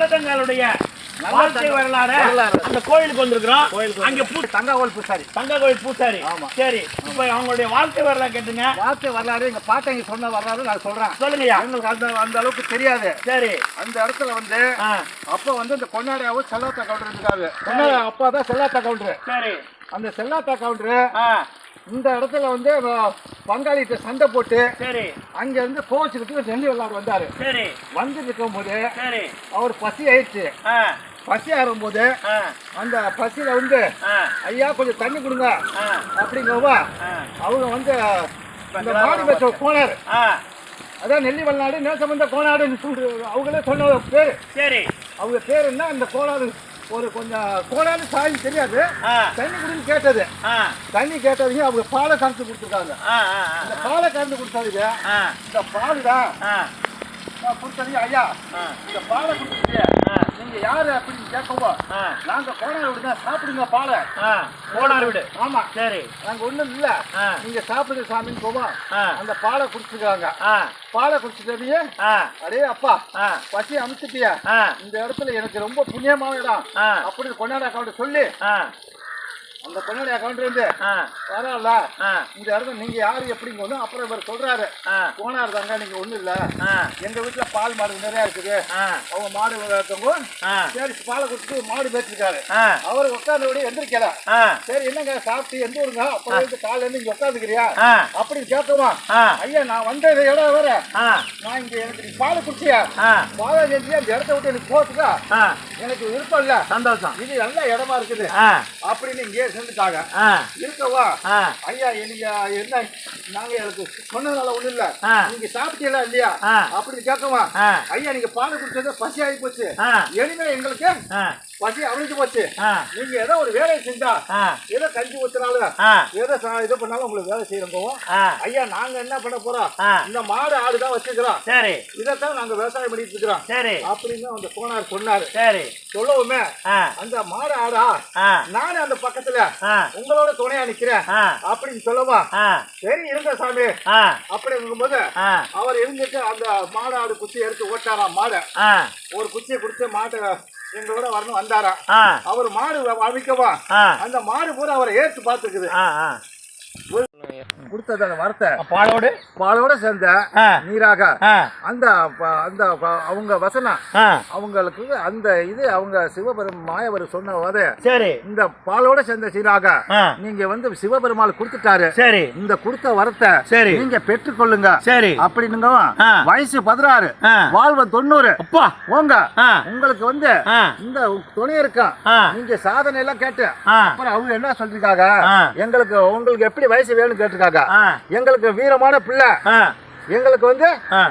நல்லதங்களுடைய நல்ல வாழ்க்கை தங்க- வரலாறு. அந்த கோயிலுக்கு வந்திருக்கிறோம். அங்க பூ தங்காவோல் பூசாரி. தங்க கோயில் பூசாரி. ஆமா. சரி. இப்ப அவங்களுடைய வாழ்க்கை வரலாறு கேட்டுங்க. வாழ்க்கை வரலாறு எங்க பாட்டங்க சொன்ன வரலாறு நான் சொல்றேன். சொல்லுங்கய்யா. எங்களுக்கு அந்த அந்த அளவுக்கு தெரியாது. சரி. அந்த இடத்துல வந்து அப்ப வந்து இந்த கொண்டாடியாவும் செல்லாத்தா கவுண்டர் இருக்காரு. அப்பா தான் செல்லாத்தா கவுண்டர் சரி. அந்த செல்லாத்தா கவுண்டர் இந்த இடத்துல வந்து பங்காளிகிட்ட சண்டை போட்டு சரி. அங்க இருந்து கோவச்சுக்கிட்டு நெல்லி விளாடு வந்தாரு. சரி. வந்துட்டு இருக்கும்போது சரி. அவர் பசி ஆயிடுச்சு. பசி ஆறும்போது அந்த பசியில வந்து ஐயா கொஞ்சம் தண்ணி கொடுங்க அப்படிங்கவா அவங்க வந்து இந்த மாடி மேய்ச்ச கோனார் அதான் நெல்லி வல்லாடு நேசமந்த கோனாடுன்னு சொல்லி அவங்களே சொன்ன பேர். சரி. அவங்க பேர் என்ன? இந்த கோனாடு ஒரு கொஞ்சம் கோனாடு சாய் தெரியாது. தண்ணி குடின்னு கேட்டது. தண்ணி கேட்டதுக்கு அவங்க பாலை கறந்து கொடுத்துருக்காங்க. இந்த பாலை கறந்து கொடுத்ததுக்கு ஆ, இந்த பால் தான் கொடுத்ததுக்கு ஐயா இந்த பாலை ஆ, நீங்க யாரு அப்படின்னு கேட்கவும் ஆ, நாங்க கோனாடு விடுங்க சாப்பிடுங்க பாலை. ஆ, போனார் வீடு. ஆமா. சரி. நாங்க ஒண்ணும் இல்ல. நீங்க சாப்பிடுங்க சாமின்னு போவோம் அந்த பாலை குடிச்சிருக்காங்க. ஆ, பாலை குடிச்சிட்டதையே அடே அப்பா பசி அமுத்துட்டியா? ஆ, இந்த இடத்துல எனக்கு ரொம்ப புண்ணியமான இடம். ஆ, அப்படி கொண்டாடி அக்கௌண்ட் சொல்லி. அந்த கொண்டாடி அக்கௌண்ட் இருந்து ஆ, இந்த இடத்துல நீங்க யாரு எப்படிங்க ஒண்ணு அப்புறம் இவர் சொல்றாரு. போனார் தாங்க நீங்க ஒண்ணும் இல்ல. எங்க வீட்டுல பால் மாடு நிறைய இருக்குது. அவங்க மாடு இருக்கவங்க ஆ, சரி பாலை குடிச்சிட்டு மாடு பேசிருக்காரு அவர் உட்கார்ந்தபடி எந்திரிக்கல. சரி என்னங்க சாப்பிட்டு எந்த ஊருங்க? அப்புறம் வந்து காலையில இருந்து இங்க உட்காந்துக்கிறியா அப்படின்னு ஆ, ஐயா நான் வந்த இடம் வேற. நான் இங்க எனக்கு நீ பாலை குடிச்சியா? பாலை செஞ்சு அந்த இடத்த விட்டு எனக்கு போத்துக்கா ஆ, எனக்கு விருப்பம் இல்ல. சந்தோஷம். இது நல்ல இடமா இருக்குது. அப்படின்னு இங்கே செஞ்சுட்டாங்க இருக்கவா? ஐயா நீங்க என்ன? நாங்க எனக்கு சொன்னதால ஒண்ணும் இல்ல. நீங்க சாப்பிட்டீங்களா இல்லையா. அப்படின்னு கேட்கவா ஐயா நீங்க பால் குடிச்சது பசி ஆகி போச்சு. இனிமே எங்களுக்கு பசி அவிழ்ந்து போச்சு. நீங்க ஏதோ ஒரு வேலையை செஞ்சா ஏதோ கஞ்சி ஊத்துனாலும் ஏதோ இது பண்ணாலும் உங்களுக்கு வேலை செய்யறோம் ஐயா நாங்க என்ன பண்ண போறோம்? இந்த மாடு ஆடு தான் வச்சுக்கிறோம் சரி. இதைத்தான் நாங்க விவசாயம் பண்ணிட்டு இருக்கிறோம். சரி. அப்படின்னு அந்த போனார் சொன்னாரு. சரி. சொல்லவுமே அந்த மாடு ஆடா நானே அந்த பக்கத்துல உங்களோட துணையா நிக்கிறேன் அப்படின்னு சொல்லவா? சரி இருங்க சாமி. ஆ, அப்படிங்கும்போது ஆ, அவர் இருந்துட்டு அந்த மாடு ஆடு குச்சி எடுத்து ஓட்டாராம் மாடை. ஒரு குச்சியை கொடுத்து மாட்டை எங்களோட வரணும் வந்தாராம் ஆ, அவர் மாடு அமைக்கவா அந்த மாடு பூரா அவரை ஏற்று பார்த்துக்குது. கொடுத்தது அந்த வார்த்தை. பாலோடு? பாலோட சேர்ந்த நீராக. அந்த அந்த அவங்க வசனம். அவங்களுக்கு அந்த இது அவங்க சிவபெரும் மாயவர் சொன்ன போது சரி. இந்த பாலோட சேர்ந்த சீராக நீங்க வந்து சிவபெருமாள் கொடுத்துட்டாரு. சரி. இந்த கொடுத்த வரத்தை சரி. நீங்க பெற்றுக்கொள்ளுங்க. சரி. அப்படின்னுங்க ஆ. வயசு பதினாறு வாழ்வு தொண்ணூறு. அப்பா. போங்க. ஆ, உங்களுக்கு வந்து இந்த துணை இருக்கா? நீங்க சாதனை எல்லாம் கேட்டு அப்புறம் அவங்க என்ன சொல்லிருக்காங்க. எங்களுக்கு உங்களுக்கு எப்படி வயசு வேணும்னு கேட்டிருக்காங்க. எங்களுக்கு வீரமான பிள்ளை. எங்களுக்கு வந்து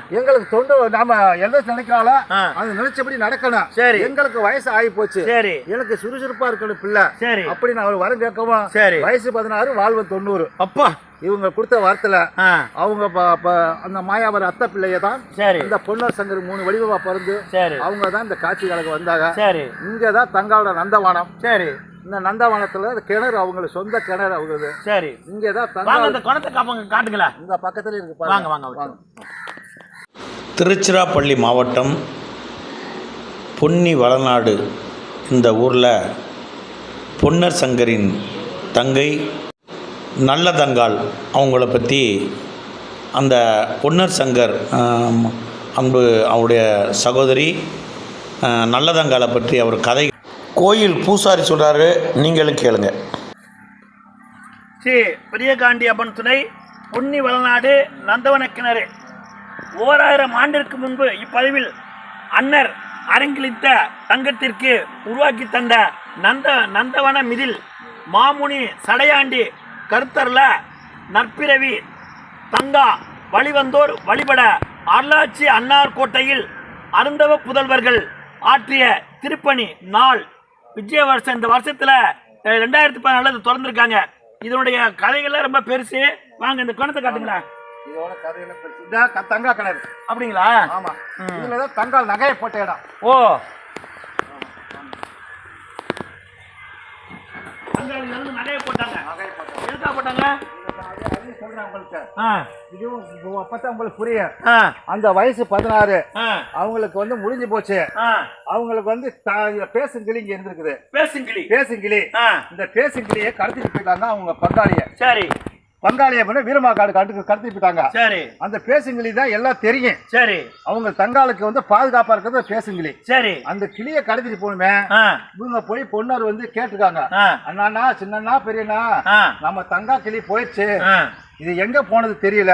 எங்களுக்கு தொண்டு நாம எதை நினைக்கிறாலும். அது நினைச்சபடி நடக்கணும். சரி. எங்களுக்கு வயசு ஆகி போச்சு. சரி. எனக்கு சுறுசுறுப்பா இருக்கணும் பிள்ளை. சரி. அப்படின்னு அவர் வரம் கேட்கவும் சரி. வயசு பதினாறு வாழ்வு தொண்ணூறு. அப்பா. இவங்க கொடுத்த வார்த்தையில அவங்க அந்த மாயாவர் அத்தை பிள்ளைய தான் இந்த பொன்னர் சங்கர் மூணு வடிவமா பிறந்து அவங்க தான் இந்த காட்சிகளுக்கு வந்தாங்க. சரி. இங்க தான் தங்காவோட நந்தவனம். சரி. இந்த நந்தவனத்துல கிணறு அவங்களுக்கு சொந்த கிணறு அவங்களுக்கு சரி. இங்க தான் வாங்க தங்கா இந்த குணத்தை காப்பங்க காட்டுங்களேன் இந்த பக்கத்துல இருக்கு வாங்க பாருங்க. வாங்க. வாங்க. திருச்சிராப்பள்ளி மாவட்டம் பொன்னி வளநாடு இந்த ஊரில் பொன்னர் சங்கரின் தங்கை நல்லதங்காள் அவங்கள பற்றி அந்த பொன்னர் சங்கர் அன்பு அவருடைய சகோதரி ஆ, நல்லதங்காளை பற்றி அவர் கதை கோயில் பூசாரி சொல்கிறாரு நீங்களும் கேளுங்க. ஸ்ரீ பெரியகாண்டி அப்பன் துணை பொன்னி வளநாடு நந்தவன கிணறு ஓராயிரம் ஆண்டிற்கு முன்பு இப்பதிவில் அன்னர் அரங்கிலித்த தங்கத்திற்கு உருவாக்கி தந்த நந்த நந்தவன மிதில் மாமுனி சடையாண்டி கருத்தர்ல நற்பிறவி தங்கா வழிவந்தோர் வழிபட அருளாட்சி அன்னார் கோட்டையில் அருந்தவ புதல்வர்கள் ஆற்றிய திருப்பணி நாள் விஜய வருஷம் இந்த வருஷத்துல ரெண்டாயிரத்தி பதினாலு திறந்திருக்காங்க. இதனுடைய கதைகள்லாம் ரொம்ப பெருசு. வாங்க இந்த குணத்தை காட்டுங்களேன் இதோட கதையில பெருசு. இதான் க- தங்கா கிணறு. அப்படிங்களா? ஆமா. இதுலதான் தங்கால் நகையை போட்ட இடம். ஓ. இருந்து நகையை போட்டாங்க. நகையை போட்ட எதுக்கா போட்டாங்க. சொல்றேன் உங்களுக்கு ஆ. இதுவும் அப்பதான் உங்களுக்கு புரியும். அந்த வயசு பதினாறு. அவங்களுக்கு வந்து முடிஞ்சு போச்சு. அவங்களுக்கு வந்து பேசுங்கிளி இங்க இருந்திருக்குது. பேசுங்கிளி பேசுங்கிளி இந்த பேசுங்கிளியை கடத்திட்டு போயிட்டாங்க அவங்க பங்காளிய. சரி. பங்காளிய பண்ண வீரமா காடு கடத்து கடத்திட்டு போயிட்டாங்க. சரி. அந்த பேசுங்கிளி தான் எல்லாம் தெரியும். சரி. அவங்க தங்காளுக்கு வந்து பாதுகாப்பா இருக்கிறது பேசுங்கிளி சரி. அந்த கிளியை கடத்திட்டு போகணுமே. இவங்க போய் பொண்ணார் வந்து கேட்டிருக்காங்க. ஆ. அண்ணாண்ணா சின்னண்ணா பெரியண்ணா நம்ம தங்கா கிளி போயிடுச்சு. இது எங்க போனது தெரியல.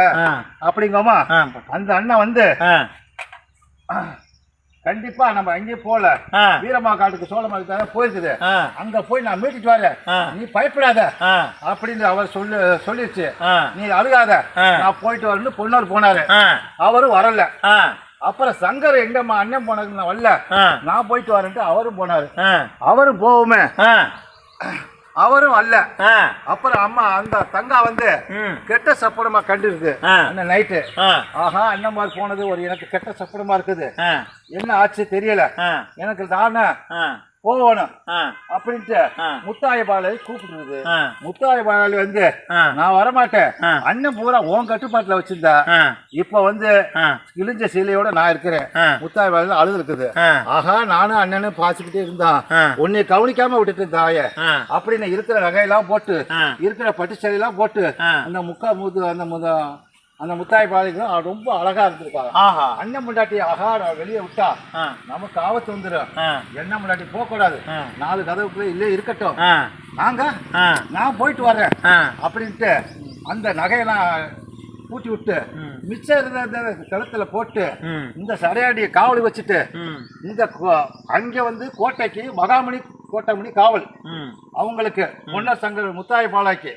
அப்படிங்கம்மா அந்த அண்ணன் வந்து கண்டிப்பா நம்ம எங்கேயும் போல வீரமா காட்டுக்கு சோழமலை தானே போயிருக்குது. அங்க போய் நான் மீட்டுட்டு வரேன். நீ பயப்படாத. அப்படின்னு அவர் சொல்லு சொல்லிடுச்சு நீ அழுகாத. நான் போயிட்டு வரேன்னு பொண்ணார் போனாரு. அவரும் வரல. அப்புறம் சங்கர் எங்கம்மா அண்ணன் போனதுக்கு நான் வரல. நான் போயிட்டு வரேன்ட்டு அவரும் போனாரு. அவரும் போவோமே. அவரும் அல்ல. அப்புறம் அம்மா அந்த தங்கா வந்து கெட்ட ஆ. அண்ணன் நைட்டு? ஆஹா அண்ணன் மாதிரி போனது ஒரு எனக்கு கெட்ட சப்பனமா இருக்குது. என்ன ஆச்சு தெரியல. எனக்கு தானே? போகணும். அப்படின்ட்டு. முத்தாய பாலை கூப்பிடுறது முத்தாய பாலாளி வந்து நான் வரமாட்டேன். அண்ணன் பூரா உன் கட்டுப்பாட்டுல வச்சிருந்தா. இப்ப வந்து ஆ. கிழிஞ்ச சீலையோட நான் இருக்கிறேன். முத்தாய பாலையில அழுது இருக்குது. ஆஹா நானும் அண்ணனும் பாசிக்கிட்டே இருந்தான். உன்னை கவனிக்காம விட்டுட்டு தாய. ஆ. அப்படின்னு இருக்கிற நகையெல்லாம் போட்டு. இருக்கிற பட்டு சேலையெல்லாம் போட்டு. அந்த முக்கா முது அந்த முத அந்த முத்தாய் பாலைக்கு ரொம்ப அழகா இருந்திருக்காங்க ஆஹா. அண்ணன் முண்டாட்டி நான் வெளியே விட்டா நமக்கு ஆபத்து வந்துடும். என்ன முன்னாடி போக கூடாது. நாலு கதவுக்குள்ள இல்லே இருக்கட்டும். நாங்க நான் போயிட்டு வர்றேன். அப்படின்ட்டு அந்த நகையெல்லாம் பூட்டி விட்டு. மிச்சம் இருந்த அந்த கழுத்துல போட்டு இந்த சடையாடியை காவல் வச்சுட்டு இந்த அங்க வந்து கோட்டைக்கு மகாமணி கோட்டைமணி காவல். ம். அவங்களுக்கு பொன்னர் சங்கர் முத்தாய் பாலாக்கி.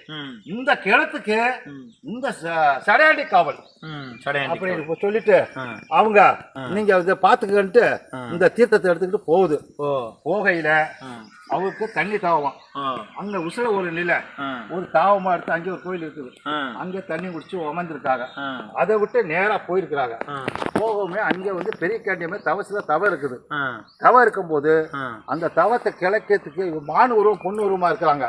இந்த கிழத்துக்கு. இந்த ச- சடையாடி காவல். சடையாண்டி அப்படின்னு சொல்லிட்டு. அவங்க நீங்க இதை பாத்துக்கன்ட்டு இந்த தீர்த்தத்தை எடுத்துக்கிட்டு போகுது. ஓ. போகையில அவருக்கு தண்ணி தாவம். ஆ. அங்க உசுர ஒரு நிலை ஒரு தாவமா எடுத்து அங்கே ஒரு கோயில் இருக்குது. அங்க தண்ணி குடிச்சு உமர்ந்துருக்காங்க. ஆ. அதை விட்டு நேரா போயிருக்கிறாங்க. போகவுமே அங்க வந்து பெரிய காட்டியமே தவசுல தவ இருக்குது. தவ இருக்கும்போது அந்த தவத்தை கிழக்கிறதுக்கு மான் உருவம் பொண்ணு உருவமா இருக்கிறாங்க.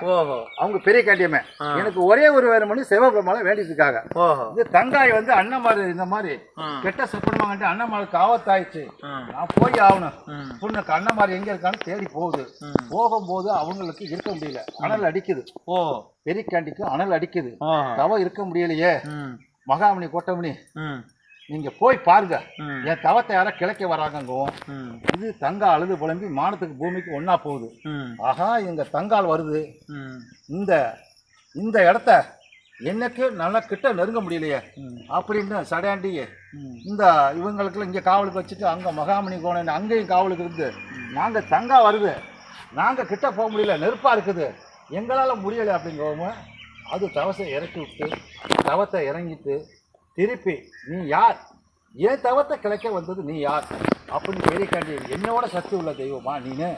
அவங்க பெரிய காட்டியமே எனக்கு ஒரே ஒரு வேறு மணி சிவபெருமாளை வேண்டிட்டு இருக்காங்க. ஓஹோ. இது தங்காய் வந்து அண்ணமாரு இந்த மாதிரி. கெட்ட சப்பனமாங்கட்டு அண்ணமாருக்கு ஆபத்தாயிடுச்சு. நான் போய் ஆகணும். பொண்ணுக்கு அண்ணமாரி எங்க இருக்கான்னு தேடி போகுது. ம். போகும்போது அவங்களுக்கு இருக்க முடியல. அனல் அடிக்குது. ஓ. பெரிக்காண்டிக்கு அனல் அடிக்குது. தவ இருக்க முடியலையே. மகாமணி கோட்டமணி நீங்க போய் பாருங்க. என் தவத்தை யாரோ கிழக்க வராங்கங்கும் ம். இது தங்க அழுது புலம்பி மானத்துக்கு பூமிக்கு ஒண்ணா போகுது. ஆஹா எங்க தங்கால் வருது. இந்த இந்த இடத்த எனக்கு நல்லா கிட்ட நெருங்க முடியலையே. அப்படின்னு சடையாண்டி இந்த இவங்களுக்கு இங்கே காவலுக்கு வச்சுட்டு அங்கே மகாமணி கோணம் அங்கேயும் காவலுக்கு இருந்து நாங்கள் தங்கா வருது. நாங்கள் கிட்ட போக முடியல நெருப்பாக இருக்குது. எங்களால் முடியலை அப்படிங்கிறவங்க அது தவசை இறக்கி விட்டு தவத்தை இறங்கிட்டு திருப்பி நீ யார்? ஏன் தவத்தை கிளைக்க வந்தது நீ யார்? அப்படின்னு பெரியக்காண்டி என்னோட சக்தி உள்ள தெய்வமா நீனு?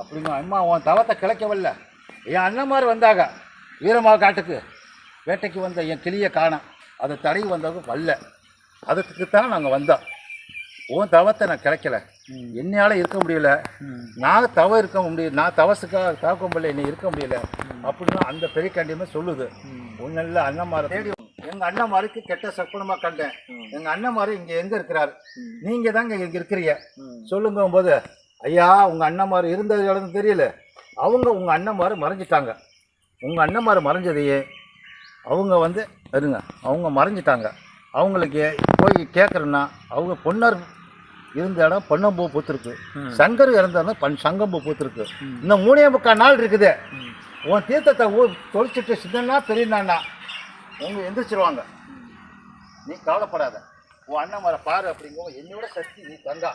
அப்படிங்க அம்மா உன் தவத்தை கிளைக்க வரல என் மாதிரி வந்தாங்க வீரமாக காட்டுக்கு. வேட்டைக்கு வந்த என் கிளியை காணும். அதை தடை வந்தவங்க வரல. அதுக்கு தான் நாங்கள் வந்தோம். உன் தவத்தை நான் கிடைக்கல என்னையால் இருக்க முடியல. நான் தவ இருக்க முடியல நான் தவசுக்காக தாக்க முடியல என்னை இருக்க முடியல. அப்படின்னு அந்த பெரிய கண்டியமே சொல்லுது. ஒன்றில் அண்ணன்மாரை தேடி எங்கள் அண்ணன்மாருக்கு கெட்ட சக்குனமாக கண்டேன். எங்கள் அண்ணன்மாரு இங்கே எங்கே இருக்கிறாரு? நீங்கள் தாங்க இங்கே இருக்கிறீங்க. சொல்லுங்க போது ஐயா உங்கள் அண்ணன்மார் இருந்த இடம்னு தெரியல. அவங்க உங்கள் அண்ணன்மார் மறைஞ்சிட்டாங்க. உங்கள் அண்ணன்மார் மறைஞ்சதையே அவங்க வந்து இருங்க அவங்க மறைஞ்சிட்டாங்க. அவங்களுக்கு போய் கேட்குறேன்னா அவங்க பொன்னர் இருந்த இடம் பொன்னம்பூ பூத்திருக்கு. சங்கர் இறந்த இடம் பன் சங்கம்பூ பூத்திருக்கு. இன்னும் மூணே முக்கால் நாள் இருக்குது. உன் தீர்த்தத்தை ஊ தொலைச்சிட்டு சின்னண்ணா பெரியண்ணா அவங்க எந்திரிச்சிருவாங்க. நீ கவலைப்படாத. உன் அண்ணன் வர பாரு அப்படிங்கவும் என்னோட சக்தி நீ தங்கா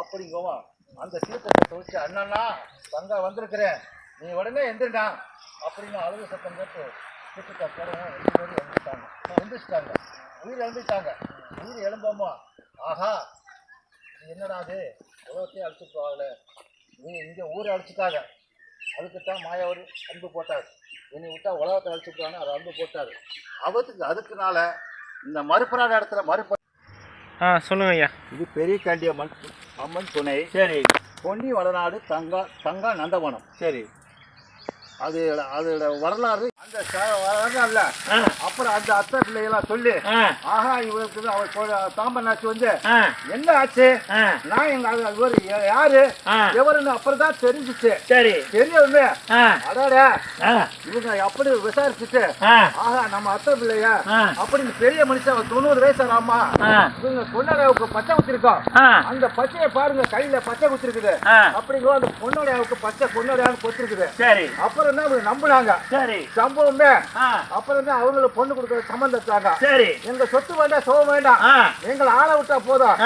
அப்படிங்கவும் அந்த தீர்த்தத்தை தொலைச்சு அண்ணனா தங்கா வந்திருக்கிறேன். நீ உடனே எந்திரிடா. அப்படின்னு அழுகு சத்தம் கேட்டு ரெண்டு பேரும் எழுந்துட்டாங்க எந்திரிச்சிட்டாங்க உயிர் எழுந்துட்டாங்க உயிர் எழும்பாமா ஆஹா என்னடா அது உலகத்தையும் அழிச்சுட்டு போகல. நீ இங்கே ஊரை அழிச்சிட்டாங்க. அதுக்குத்தான் மாயாவர் அன்பு போட்டார். என்னை விட்டா உலகத்தை அழிச்சுட்டாங்க அவர் அன்பு போட்டார். அவத்துக்கு அதுக்குனால இந்த மறுபுறான இடத்துல மறுப ஆ சொல்லுங்க ஐயா. இது பெரிய காண்டி அம்மன். அம்மன் துணை. சரி. பொன்னி வடநாடு தங்கா தங்கா நந்தவனம். சரி. அது அதோட வரலாறு வரல அப்புறம் அந்த அத்தை பிள்ளைகளாம் சொல்லி ஆஹா இவருக்கு அவர் தாம்பனாச்சு வந்து என்ன ஆச்சு? நான் எங்க இவரு யாரு? ஆ. எவருன்னு அப்புறம் தான் தெரிஞ்சுச்சு. சரி. தெரியவுமே அடாடா. இவங்க அப்படி விசாரிச்சுட்டு ஆஹா நம்ம அத்தை பிள்ளையா. அப்படின்னு பெரிய மனுஷன் தொண்ணூறு வயசு ஆமா இவங்க பச்சை குத்திருக்கோம். அந்த பச்சையை பாருங்க கையில பச்சை குத்திருக்குது. ஆ. அப்படிங்கோ அந்த பொண்ணோடையாவுக்கு பச்சை பொண்ணோடையாவுக்கு கொத்திருக்குது. சரி. அப்புறம் தான் அவங்க நம்புனாங்க. சரி. சம்பவமே அப்புறம் தான் அவங்களுக்கு பொண்ணு கொடுக்குற சம்பந்தத்தாங்க சரி. எங்க சொத்து வேண்டாம் சோகம் வேண்டாம். எங்களை ஆள விட்டா போதும்.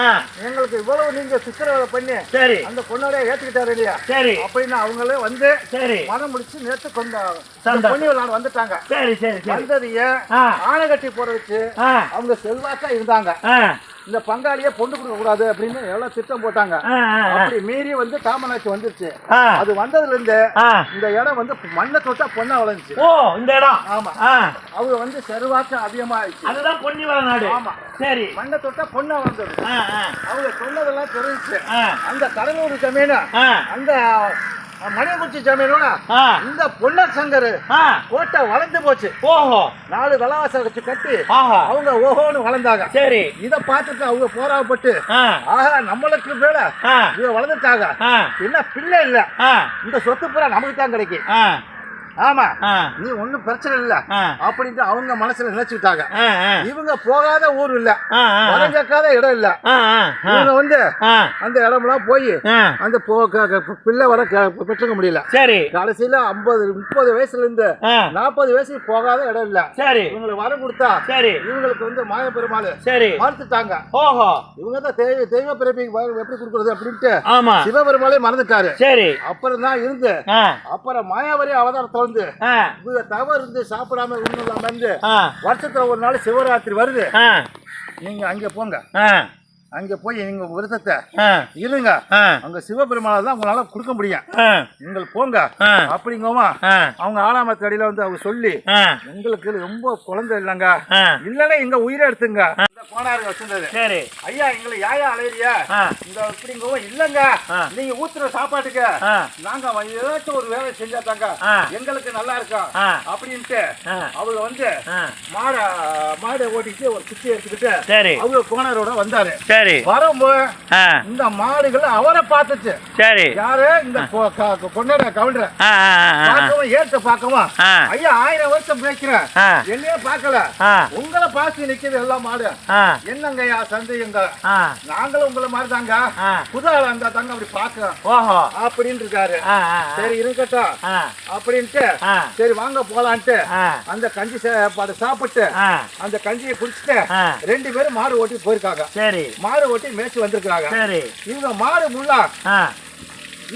எங்களுக்கு இவ்வளவு நீங்க சித்திரவதை பண்ணி சரி. அந்த பொண்ணோட ஏத்துக்கிட்டாரு இல்லையா? சரி. அப்படின்னு அவங்களே வந்து சரி. மனம் முடிச்சு நேத்து கொண்ட சந்தோஷம். பொண்ணு விளையாட வந்துட்டாங்க. சரி சரி வந்ததைய. ஆணை கட்டி ஆ, அவங்க செல்வாக்கா இருந்தாங்க. இந்த பங்காளியே பொண்ணு கொடுக்க கூடாது அப்படின்னு எவ்வளவு திட்டம் போட்டாங்க. அப்படி மீறி வந்து காமனாட்சி வந்துருச்சு. அது வந்ததுல இருந்து. இந்த இடம் வந்து மண்ணை தொட்டா பொண்ணா வளைஞ்சுச்சு ஓ இந்த இடம். ஆமா. அவங்க வந்து செருவாக்கம் அதிகமா ஆயிடுச்சு அதுதான் பொன்னிவர நாடு. ஆமா. சரி. மண்ணை தொட்டா பொண்ணா ஆ, அவங்க சொன்னதெல்லாம் தெரிஞ்சுச்சு. அந்த கடலூர் ஆ, அந்த மணியங்குச்சி ஜமீனோட இந்த பொன்னர் சங்கர் கோட்டை வளர்ந்து போச்சு. ஓஹோ. நாலு விலவாசம் வச்சு கட்டி அவங்க ஓஹோன்னு வளர்ந்தாங்க. சரி. இத பார்த்துட்டு அவங்க போராப்பட்டு ஆஹா நம்மளுக்கு மேல இவங்க வளர்ந்துட்டாங்க. என்ன பிள்ளை இல்ல. இந்த சொத்து பூரா நமக்கு தான் கிடைக்கும் ஆமா. நீ ஒண்ணும் பிரச்சனை இல்ல. அப்படின்ட்டு அவங்க மனசுல நினைச்சுட்டாங்க இவங்க போகாத ஊர் இல்ல. கேட்காத இடம் இல்ல. இவங்க வந்து அந்த இடம்லாம் போய் ஆ, அந்த பிள்ளை வர பெற்றுக்க முடியல. சரி. கடைசியில ஐம்பது முப்பது வயசுல இருந்து நாற்பது வயசுக்கு போகாத இடம் இல்ல. சரி. இவங்களுக்கு வரம் கொடுத்தா சரி. இவங்களுக்கு வந்து மாய பெருமாள் சரி. மறுத்துட்டாங்க ஓஹோ. இவங்க தான் தெய்வ தெய்வ பிறப்பிக்கு எப்படி கொடுக்குறது அப்படின்ட்டு சிவபெருமாளே மறந்துட்டாரு. சரி. அப்புறம் தான் இருந்து அப்புறம் மாயாவரி அவதாரம் ஆ, இவங்க தவறு இருந்து சாப்பிடாம ஒண்ணும் இல்லாம இருந்து வருஷத்துல ஒரு நாள் சிவராத்திரி வருது. நீங்க அங்க போங்க. அங்க போய் நீங்க விரதத்தை ஆ, இருங்க. அங்க சிவபெருமாளை தான் உங்களால கொடுக்க முடியும். நீங்கள் போங்க. ஆ, அவங்க ஆலாமத்து அடியில வந்து அவங்க சொல்லி எங்களுக்கு ரொம்ப குழந்தை இல்லைங்க. இல்லைன்னா எங்க உயிரை எடுத்துங்க. கோணாரு வச்சிருந்தது. சரி. ஐயா எங்களை யாயா அலையிறியா இந்த இப்படிங்கவும் இல்லைங்க. நீங்க ஊத்துற சாப்பாட்டுக்கு நாங்க ஏதாச்சும் ஒரு வேலை செஞ்சா தாங்க. எங்களுக்கு நல்லா இருக்கும். அப்படின்ட்டு அவங்க வந்து மாடை மாடை ஓட்டிட்டு ஒரு குச்சி எடுத்துக்கிட்டு சரி. அவங்க கோணரோட வந்தாரு. சரி. வரும்போது ஆ, இந்த மாடுகள் அவரை பார்த்துச்சு. சரி. யாரு? இந்த கொண்டாட கவுண்டர பார்க்கவும் ஏற்ற பார்க்கவும். ஐயா ஆயிரம் வருஷம் பேசுறேன் என்னையே பார்க்கல. ஆ, உங்களை பார்த்து நிக்குது எல்லா மாடு. ஆ, என்னங்கய்யா சந்தேகங்க? நாங்களும் உங்களை மாதிரி தாங்க புது ஆளா இருந்தா தாங்க அப்படி பாக்குறோம் ஓஹோ. அப்படின்னு இருக்காரு சரி இருக்கட்டும். அப்படின்ட்டு சரி வாங்க போலான்ட்டு அந்த கஞ்சி சாப்பாடு சாப்பிட்டு அந்த கஞ்சியை குடிச்சிட்டு ரெண்டு பேரும் மாடு ஓட்டி போயிருக்காங்க. சரி. மாடு ஓட்டி மேய்ச்சி வந்திருக்காங்க சரி. இவங்க மாடு முள்ளா.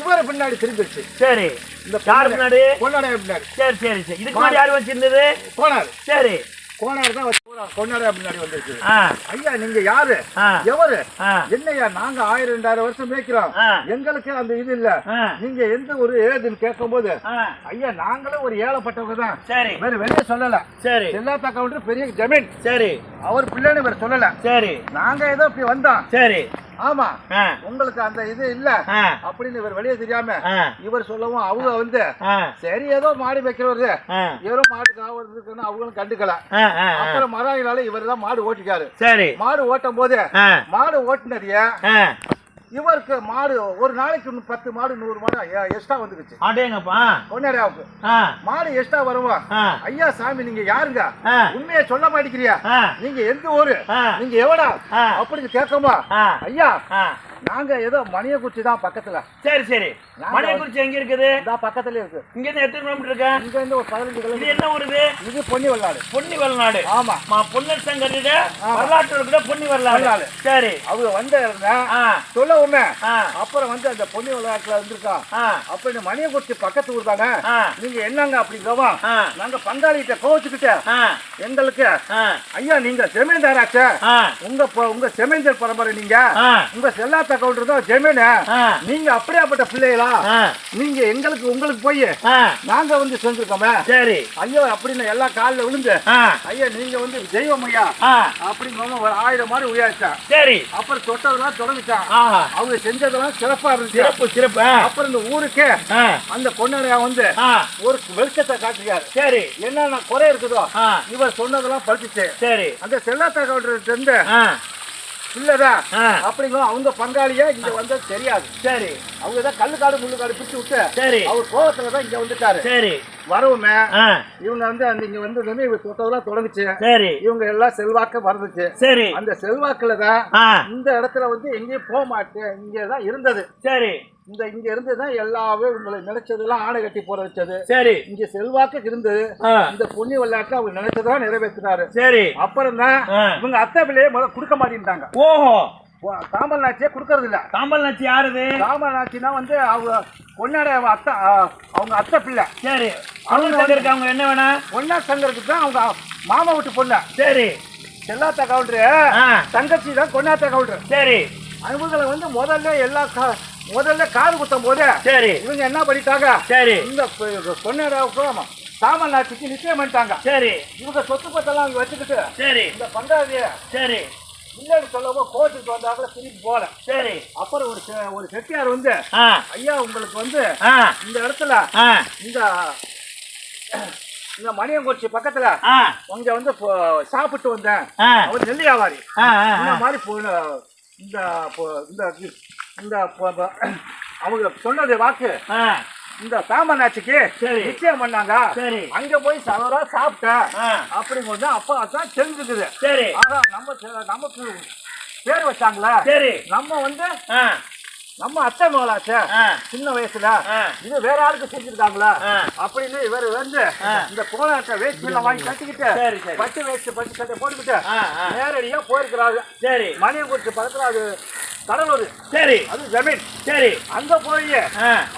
இவரை பின்னாடி திரும்பிடுச்சு. சரி. இந்த யார் முன்னாடி? கொண்டாடைய பின்னாடி. சரி சரி சரி. இதுக்கு யார் வச்சிருந்தது? கோனார் சரி. கோனார் தான் பின்னாடி வந்துருச்சு ஆ, ஐயா நீங்க யாரு? எவரு? ஆ, என்னய்யா நாங்க ஆயிரம் ரெண்டாயிரம் வருஷம் மேய்க்கிறோம். எங்களுக்கு அந்த இது இல்ல. நீங்க எந்த ஒரு ஏதுன்னு கேட்கும்போது ஆ, ஐயா நாங்களும் ஒரு ஏழைப்பட்டவங்க தான். சரி. வேற வெளியே சொல்லல. சரி. செல்லாத்தா கவுண்டர் பெரிய ஜமீன். சரி. அவர் பிள்ளைன்னு வேற சொல்லல. சரி. நாங்க ஏதோ இப்படி வந்தோம். சரி. ஆமா. உங்களுக்கு அந்த இது இல்ல. அப்படின்னு இவர் வெளியே தெரியாம இவர் சொல்லவும் அவங்க வந்து சரி ஏதோ மாடு வைக்கிறவரு ஏதோ மாடு காவல் இருக்குன்னு அவங்களும் கண்டுக்கல. அப்புறம் மறாயினால இவர் தான் மாடு ஓட்டிக்காரு. சரி. மாடு ஓட்டும் போது மாடு ஓட்டினதைய இவருக்கு மாடு ஒரு நாளைக்கு பத்து மாடு நூறு மாடு எக்ஸ்ட்ரா வந்துக்குச்சு அடேங்கப்பா பொன்னேரியாவுக்கு ஆ, மாடு எக்ஸ்ட்ரா வருவோம் ஐயா சாமி நீங்க யாருங்க? உண்மையை சொல்ல மாட்டேங்கிறியா? நீங்க எந்த ஊரு? நீங்க எவடா. அப்படின்னு கேட்கமா? ஐயா. நாங்க ஏதோ மணியக்குச்சி தான் பக்கத்துல. சரி சரி. மணியக்குறிச்சி எங்க இருக்குது? தான் பக்கத்துல இருக்கு. இங்க இருந்து எத்தனை கிலோமீட்டர் இருக்கு? இங்க இருந்து ஒரு பதினஞ்சு இது கிலோமீட்டர் என்ன ஊர் இது இது பொன்னி வெள்ளாடு பொன்னி வரலாடு ஆமா. மா பொன்னர் சங்கரிட ஆமா. வரலாற்று இருக்கிற பொன்னி வரலாறு. சரி. அவங்க ஆ, சொல்லவுமே ஆ, அப்புறம் வந்து அந்த பொன்னி வெள்ளாட்டுல வந்திருக்கா. ஆ, அப்படின்னு மணியக்குச்சி பக்கத்து ஊர் தானே? நீங்க என்னங்க அப்படிங்கவா ஆ, நாங்க பங்காளிகிட்ட கோவச்சுக்கிட்ட எங்களுக்கு ஐயா நீங்க செமேந்தாராச்சே. ஆ, உங்க உங்க செமேந்தர் பரம்பரை நீங்க. உங்க செல்லாத்த செல்லாத்த கவுண்டர் தான் ஜெமீனு. நீங்க அப்படியாப்பட்ட பிள்ளைகளா? நீங்க எங்களுக்கு உங்களுக்கு போய் நாங்க வந்து செஞ்சிருக்கோமே. சரி. ஐயோ அப்படின்னு எல்லா காலில் விழுந்து ஐயா நீங்க வந்து தெய்வம் ஐயா. ஆ, அப்படிங்க ஒரு ஆயிரம் மாதிரி உயர்த்தான் சரி. அப்புறம் தொட்டதெல்லாம் தொடங்கிட்டான் அவங்க செஞ்சதெல்லாம் சிறப்பா இருந்துச்சு. சிறப்பு சிறப்பு. அப்புறம் இந்த ஊருக்கே அந்த பொன்னடையா வந்து ஒரு வெளிச்சத்தை காட்டுறாரு. சரி. என்னென்ன குறை இருக்குதோ இவர் சொன்னதெல்லாம் பழிச்சிச்சு சரி. அந்த செல்லாத்தா கவுண்டர் இருந்து ஆ, பிள்ளைதான் ஆ, அப்படிங்க அவங்க பங்காளியே? இங்க வந்தது தெரியாது. சரி. அவங்க தான் கல்லுக்காடு முள்ளுக்காடு பிடிச்சு விட்டு சரி. அவர் கோவத்துல தான் இங்க வந்துட்டாரு. சரி. வரவுமே. இவங்க வந்து அந்த இங்க வந்ததுமே இவர் தொட்டதெல்லாம் தொடங்குச்சு. சரி. இவங்க எல்லாம் செல்வாக்க மறந்துச்சு சரி. அந்த செல்வாக்குல தான் ஆ, இந்த இடத்துல வந்து எங்கேயும் போக மாட்டேன். இங்கே தான் இருந்தது. சரி. இந்த இங்க இருந்து தான் எல்லாமே உங்களை நினைச்சதெல்லாம் ஆணை கட்டி போற வச்சது. சரி. இங்க செல்வாக்கு இருந்தது. ஆ, இந்த புண்ணிய விளையாட்டு அவங்க நினைச்சதெல்லாம் நிறைவேற்றினாரு. சரி. அப்புறம் தான். இவங்க அத்தை பிள்ளையே முதல்ல கொடுக்க மாட்டேன்ட்டாங்க. ஓஹோ. தாமல் நாச்சியே கொடுக்கறது இல்ல. தாம்பல் நச்சு யாருது? தாமல் நாச்சினா வந்து அவங்க பொன்னாட அத்தை அவங்க அத்தை பிள்ளை. சரி. அவங்க சங்கருக்கு அவங்க என்ன வேணும்? பொன்னா சங்கருக்கு தான் அவங்க மாமா வீட்டு பொண்ணு. சரி. செல்லாத்த கவுண்டரு தங்கச்சி தான் கொண்டாத்த கவுண்டரு. சரி. அவங்களை வந்து முதல்ல எல்லா முதல்ல காது குத்தும் போது சரி. இவங்க என்ன பண்ணிட்டாங்க சரி. இந்த பொன்னாடாவுக்கும் சாமான் நாட்டுக்கு நிச்சயம் பண்ணிட்டாங்க. சரி. இவங்க சொத்து பத்தெல்லாம் அங்க வச்சுக்கிட்டு சரி. இந்த பங்காளிய சரி. இல்லைன்னு சொல்லவும் கோர்ட்டுக்கு வந்தாங்கள திருப்பி போல. சரி. அப்புறம் ஒரு ஒரு செட்டியார் வந்து ஐயா உங்களுக்கு வந்து இந்த இடத்துல இந்த இந்த மணியங்குறிச்சி பக்கத்துல அங்க வந்து சாப்பிட்டு வந்தேன். அவர் நெல் வியாபாரி. இந்த மாதிரி போ- இந்த இந்த இந்த அவங்க சொன்னது வாக்கு. இந்த சாமனாச்சிக்கு சரி. நிச்சயம் பண்ணாங்க. சரி. அங்க போய் சவரா சாப்பிட்டேன் அப்படிங்கிறது அப்பா தான் தெரிஞ்சுக்குது. சரி. ஆனா நம்ம நமக்கு பேர் வச்சாங்களே. சரி. நம்ம வந்து நம்ம அத்தை மகளாச்சே சின்ன வயசுல இது வேற ஆளுக்கு செஞ்சிருக்காங்களா. அப்படின்னு இவர் வந்து. இந்த போராட்ட வேஷ்டி எல்லாம் வாங்கி கட்டிக்கிட்டு. பட்டு வேஷ்டி பட்டு சட்டை போட்டுக்கிட்டு நேரடியா போயிருக்கிறாங்க சரி. மணியங்குறிச்சி பக்கத்துல அது கடலூர். சரி. அது ஜமீன். சரி. அங்க போய்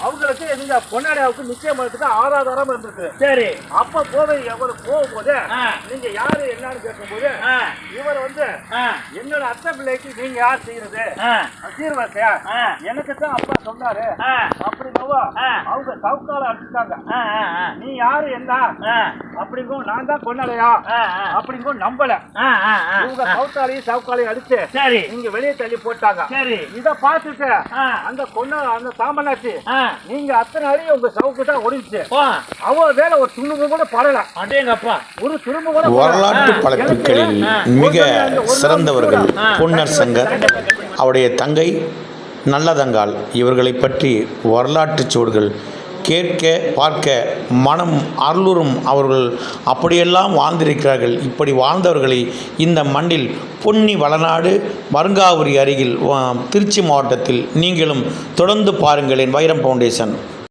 அவங்களுக்கு இந்த பொன்னாடியாவுக்கு நிச்சயம் பண்ணுறதுக்கு ஆதாரம் இருந்திருக்கு. சரி. அப்ப போய் எவர் போகும்போது. நீங்க யாரு என்னன்னு கேட்கும்போது இவர் வந்து என்னோட அத்தை பிள்ளைக்கு நீங்க யார் செய்யறது? சீர்வரிசையா எனக்கு தான் அப்பா சொன்னாரு. அப்படின்னவோ. அவங்க சவுக்கால அடிச்சுட்டாங்க. நீ யாரு என்ன? அப்படிங்கும் நான் தான் கொண்டாடையா அப்படிங்கும் நம்பல. இவங்க சவுக்காலையும் சவுக்காலையும் அடிச்சு சரி. நீங்க வெளியே தள்ளி போட்டாங்க. சரி இத பார்த்துட்டு ஆ. அந்த கொண்டா அந்த சாமனாச்சு ஆ. நீங்க அத்தனை அடியும் உங்க சவுக்கு தான் ஒடிச்சு அவ வேலை ஒரு துணும்பு கூட படல. அடேங்கப்பா. ஒரு துரும்பு கூட. வரலாற்று படைப்புகளில் மிக சிறந்தவர்கள் பொன்னர் சங்கர். அவருடைய தங்கை நல்லதங்காள் இவர்களை பற்றி வரலாற்றுச் சுவடுகள் கேட்க பார்க்க மனம் அருளுறும் அவர்கள் அப்படியெல்லாம் வாழ்ந்திருக்கிறார்கள். இப்படி வாழ்ந்தவர்களை இந்த மண்ணில் பொன்னி வளநாடு வருங்காவூரி அருகில் திருச்சி மாவட்டத்தில் நீங்களும் தொடர்ந்து பாருங்கள் என் வைரம் ஃபவுண்டேஷன்